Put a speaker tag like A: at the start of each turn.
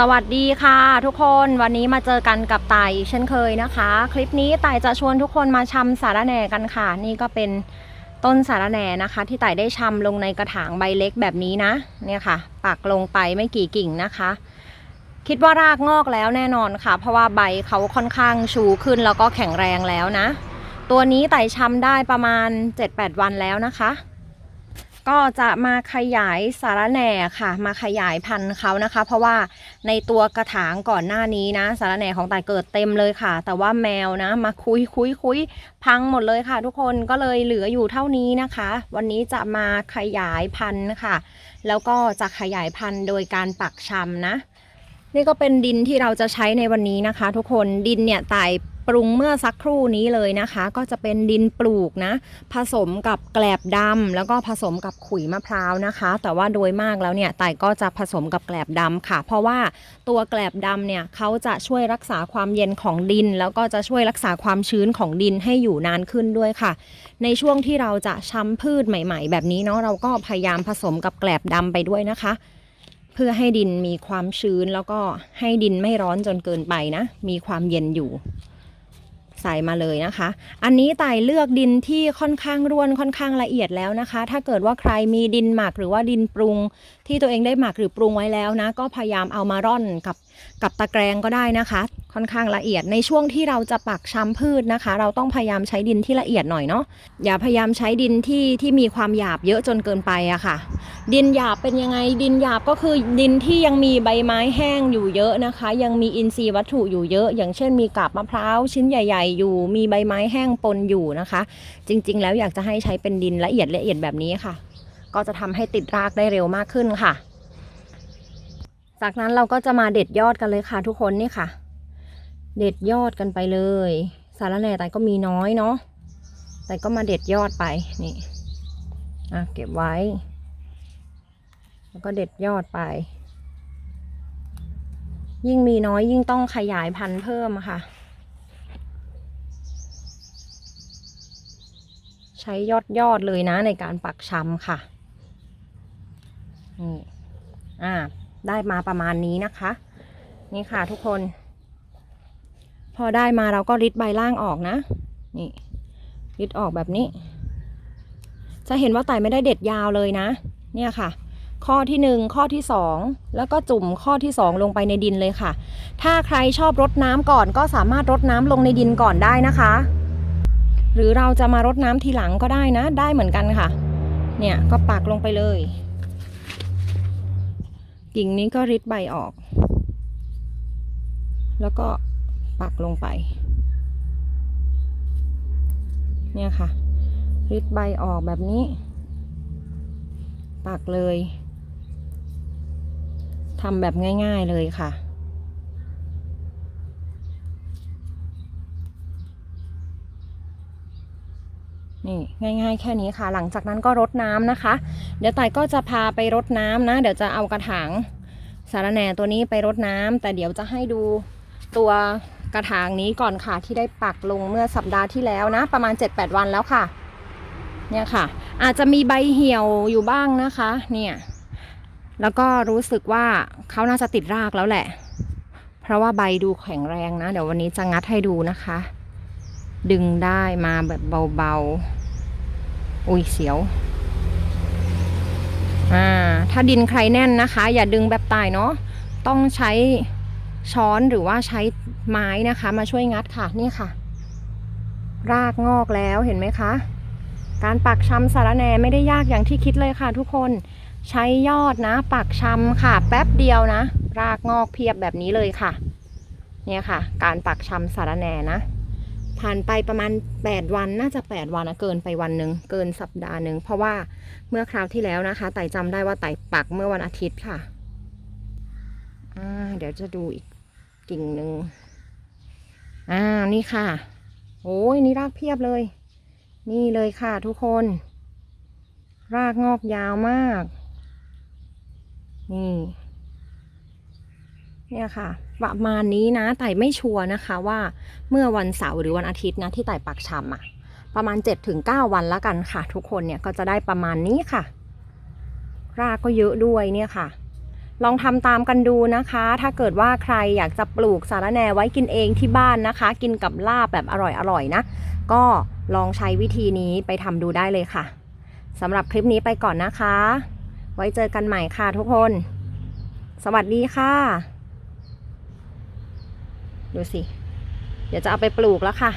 A: สวัสดีค่ะทุกคนวันนี้มาเจอกันกับไต่เช่นเคยนะคะ คลิปนี้ไต่จะชวนทุกคนมาชำสาระแหน่กันค่ะ นี่ก็เป็นต้นสาระแหน่นะคะ ที่ไต่ได้ชำลงในกระถางใบเล็กแบบนี้นะ เนี่ยค่ะ ปักลงไปไม่กี่กิ่งนะคะ คิดว่ารากงอกแล้วแน่นอนค่ะ เพราะว่าใบเขาค่อนข้างชูขึ้นแล้วก็แข็งแรงแล้วนะ ตัวนี้ไต่ชำได้ประมาณ 7-8 วันแล้วนะคะ ก็จะมาขยายสาระแหน่ค่ะ มาขยายพันธุ์เขานะคะ เพราะว่าในตัวกระถางก่อนหน้านี้นะ สาระแหน่ของไต่เกิดเต็มเลยค่ะ แต่ว่าแมวนะ มาคุยคุยคุยพังหมดเลยค่ะ ทุกคนก็เลยเหลืออยู่เท่านี้นะคะ วันนี้จะมาขยายพันธุ์ค่ะ แล้วก็จะขยายพันธุ์โดยการปักชำนะ นี่ก็เป็นดินที่เราจะใช้ในวันนี้นะคะ ทุกคนดินเนี่ยไต่ปรุงเมื่อสักครู่นี้เลยนะคะ ก็จะเป็นดินปลูกนะ ผสมกับแกลบดำแล้วก็ผสมกับขุยมะพร้าวนะคะ แต่ว่าโดยมากแล้วเนี่ยไต่ก็จะผสมกับแกลบดำค่ะ เพราะว่าตัวแกลบดำเนี่ยเขาจะช่วยรักษาความเย็นของดิน แล้วก็จะช่วยรักษาความชื้นของดินให้อยู่นานขึ้นด้วยค่ะ ในช่วงที่เราจะช้ำพืชใหม่ ๆ แบบนี้เนาะเราก็พยายามผสมกับแกลบดำไปด้วยนะคะ เพื่อให้ดินมีความชื้นแล้วก็ให้ดินไม่ร้อนจนเกินไปนะ มีความเย็นอยู่ ใส่มาเลยนะคะ อันนี้ไต่เลือกดินที่ค่อนข้างร่วนค่อนข้างละเอียดแล้วนะคะ ถ้าเกิดว่าใครมีดินหมักหรือว่าดินปรุง ที่ตัวเองได้หมักหรือปรุงไว้แล้วนะ ก็พยายามเอามาร่อนกับกับตะแกรงก็ได้นะคะ ค่อนข้างละเอียดในช่วงที่เราจะปักช้ำพืชนะคะ เราต้องพยายามใช้ดินที่ละเอียดหน่อยเนาะอย่าพยายามใช้ดินที่ที่มีความหยาบเยอะจนเกินไปอะค่ะ ดินหยาบเป็นยังไง ดินหยาบก็คือดินที่ยังมีใบไม้แห้งอยู่เยอะนะคะ ยังมีอินทรีย์วัตถุอยู่เยอะ อย่างเช่นมีกาบมะพร้าวชิ้นใหญ่ ๆ อยู่ มีใบไม้แห้งปนอยู่นะคะ จริง ๆ แล้วอยากจะให้ใช้เป็นดินละเอียดละเอียดแบบนี้ค่ะ ก็จะทำให้ติดรากได้เร็วมากขึ้นค่ะ จากนั้นเราก็จะมาเด็ดยอดกันเลยค่ะทุกคนนี่ค่ะ เด็ดยอดกันไปเลย สารแหน่แต่ก็มีน้อยเนาะแต่ก็มาเด็ดยอดไปนี่อะเก็บไว้ แล้วก็เด็ดยอดไป ยิ่งมีน้อยยิ่งต้องขยายพันธุ์เพิ่มค่ะ ใช้ยอดยอดเลยนะในการปักชำค่ะนี่อ่า ได้มาประมาณนี้นะคะ นี่ค่ะทุกคน พอได้มาเราก็ริดใบล่างออกนะ นี่ริดออกแบบนี้ จะเห็นว่าไต่ไม่ได้เด็ดยาวเลยนะ เนี่ยค่ะ ข้อที่หนึ่งข้อที่สองแล้วก็จุ่มข้อที่สองลงไปในดินเลยค่ะ ถ้าใครชอบรดน้ำก่อน ก็สามารถรดน้ำลงในดินก่อนได้นะคะ หรือเราจะมารดน้ำทีหลังก็ได้นะ ได้เหมือนกันค่ะ เนี่ยก็ปักลงไปเลยกิ่งนี้ก็ริดใบออก แล้วก็ปักลงไป เนี่ยค่ะริดใบออกแบบนี้ ปักเลย ทำแบบง่าย ๆเลยค่ะ นี่ง่าย ๆ แค่นี้ค่ะ หลังจากนั้นก็รดน้ำนะคะ เดี๋ยวไต่ก็จะพาไปรดน้ำนะ เดี๋ยวจะเอากระถางสารแหน่ตัวนี้ไปรดน้ำแต่เดี๋ยวจะให้ดูตัวกระถางนี้ก่อนค่ะที่ได้ปักลงเมื่อสัปดาห์ที่แล้วนะ ประมาณ 7-8 วันแล้วค่ะ เนี่ยค่ะ อาจจะมีใบเหี่ยวอยู่บ้างนะคะ เนี่ย แล้วก็รู้สึกว่าเขาน่าจะติดรากแล้วแหละ เพราะว่าใบดูแข็งแรงนะ เดี๋ยววันนี้จะงัดให้ดูนะคะ ดึงได้มาแบบเบาๆ อุ้ยเสียวอ่าถ้าดินใครแน่นนะคะ อย่าดึงแบบตายเนาะต้องใช้ช้อนหรือว่าใช้ไม้นะคะ มาช่วยงัดค่ะนี่ค่ะ รากงอกแล้วเห็นไหมคะ การปักชำสารแนไม่ได้ยากอย่างที่คิดเลยค่ะทุกคน ใช้ยอดนะ ปักชำค่ะ แป๊บเดียวนะ รากงอกเพียบแบบนี้เลยค่ะ เนี่ยค่ะ การปักชำสารแหน่นะ ผ่านไปประมาณ 8 วันน่าจะ 8 วันนะเกินไปวันหนึ่งเกินสัปดาห์หนึ่งเพราะว่าเมื่อคราวที่แล้วนะคะ ไต่จำได้ว่าไต่ปักเมื่อวันอาทิตย์ค่ะอ่าเดี๋ยวจะดูอีกกิ่งหนึ่งอ่านี่ค่ะ โอ้ยนี่รากเพียบเลย นี่เลยค่ะทุกคน รากงอกยาวมาก นี่ เนี่ยค่ะ ประมาณนี้นะไต่ไม่ชัวร์นะคะว่าเมื่อวันเสาร์หรือวันอาทิตย์นะที่ไต่ปักชำอะประมาณ 7-9 วันละกันค่ะ ทุกคนเนี่ยก็จะได้ประมาณนี้ค่ะ รากก็เยอะด้วยเนี่ยค่ะ ลองทำตามกันดูนะคะ ถ้าเกิดว่าใครอยากจะปลูกสาระแนไว้กินเองที่บ้านนะคะ กินกับลาบแบบอร่อยๆนะ ก็ลองใช้วิธีนี้ไปทำดูได้เลยค่ะสำหรับคลิปนี้ไปก่อนนะคะ ไว้เจอกันใหม่ค่ะทุกคน สวัสดีค่ะ ดูสิ เดี๋ยวจะเอาไปปลูกแล้วค่ะ